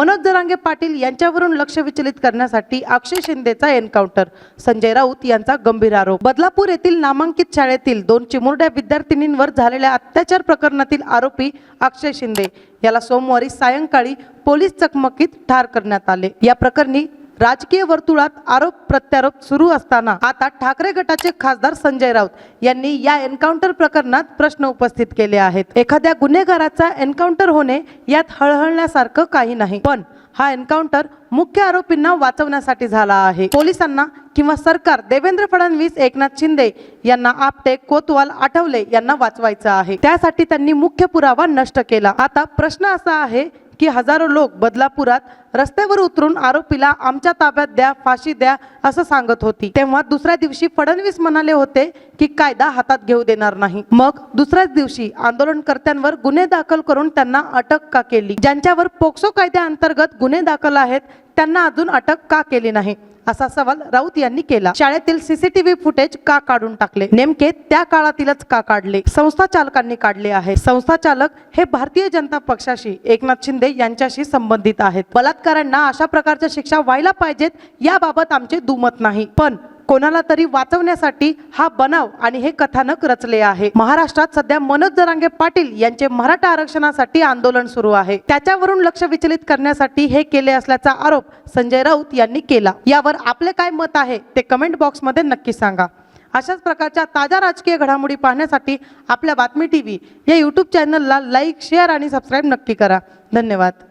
मनोज जरांगे पाटील यांच्यावरून लक्ष विचलित करण्यासाठी अक्षय शिंदेचा एन्काउंटर. संजय राऊत यांचा गंभीर आरोप. बदलापूर येथील नामांकित शाळेतील दोन चिमुरड्या विद्यार्थिनींवर झालेल्या अत्याचार प्रकरणातील आरोपी अक्षय शिंदे. याला सोमवारी सायंकाळी पोलीस चकमकीत ठार करण्यात आले. या प्रकरणी राजकीय वर्तुळात आरोप प्रत्यारोप सुरू असताना आता ठाकरे गटाचे खासदार संजय राऊत यांनी या एन्काउंटर प्रकरणात प्रश्न उपस्थित केले आहेत. एखाद्या गुन्हेगाराचा एन्काउंटर होणे यात हळहळण्यासारखं काही नाही पण हा एन्काउंटर मुख्य आरोपींना वाचवण्यासाठी झाला आहे. पोलिसांना किंवा सरकार देवेंद्र फडणवीस एकनाथ शिंदे यांना आपटे कोतवाल आठवले यांना वाचवायचं आहे. त्यासाठी त्यांनी मुख्य पुरावा नष्ट केला. आता प्रश्न असा आहे की हजारो लोक बदलापुरात रस्त्यावर उतरून आरोपीला आमच्या ताब्यात द्या फाशी द्या असं सांगत होती. तेव्हा दुसऱ्या दिवशी फडणवीस म्हणाले होते की कायदा हातात घेऊ देणार नाही. मग दुसऱ्याच दिवशी आंदोलनकर्त्यांवर गुन्हे दाखल करून त्यांना अटक का केली? ज्यांच्यावर पोक्सो कायद्याअंतर्गत गुन्हे दाखल आहेत त्यांना अजून अटक का केली नाही? असा सवाल राऊत यांनी केला. शाळेतील सीसीटीव्ही फुटेज का काढून टाकले? नेमके त्या काळातीलच का काढले? संस्था चालकांनी काढले आहे. संस्था चालक हे भारतीय जनता पक्षाशी एकनाथ शिंदे यांच्याशी संबंधित आहेत. बलात्कारांना अशा प्रकारच्या शिक्षा व्हायला पाहिजेत याबाबत आमचे दुमत नाही. पण कोणाला तरी वाचवण्यासाठी हा बनाव आणि हे कथानक रचले आहे. महाराष्ट्रात सध्या मनोज जरांगे पाटील यांचे मराठा आरक्षणासाठी आंदोलन सुरू आहे. त्याच्यावरून लक्ष विचलित करण्यासाठी हे केले असल्याचा आरोप संजय राऊत यांनी केला. यावर आपले काय मत आहे ते कमेंट बॉक्समध्ये नक्की सांगा. अशाच प्रकारच्या ताज्या राजकीय घडामोडी पाहण्यासाठी आपल्या बातमी टी व्ही या यूट्यूब चॅनलला लाईक शेअर आणि सबस्क्राईब नक्की करा. धन्यवाद.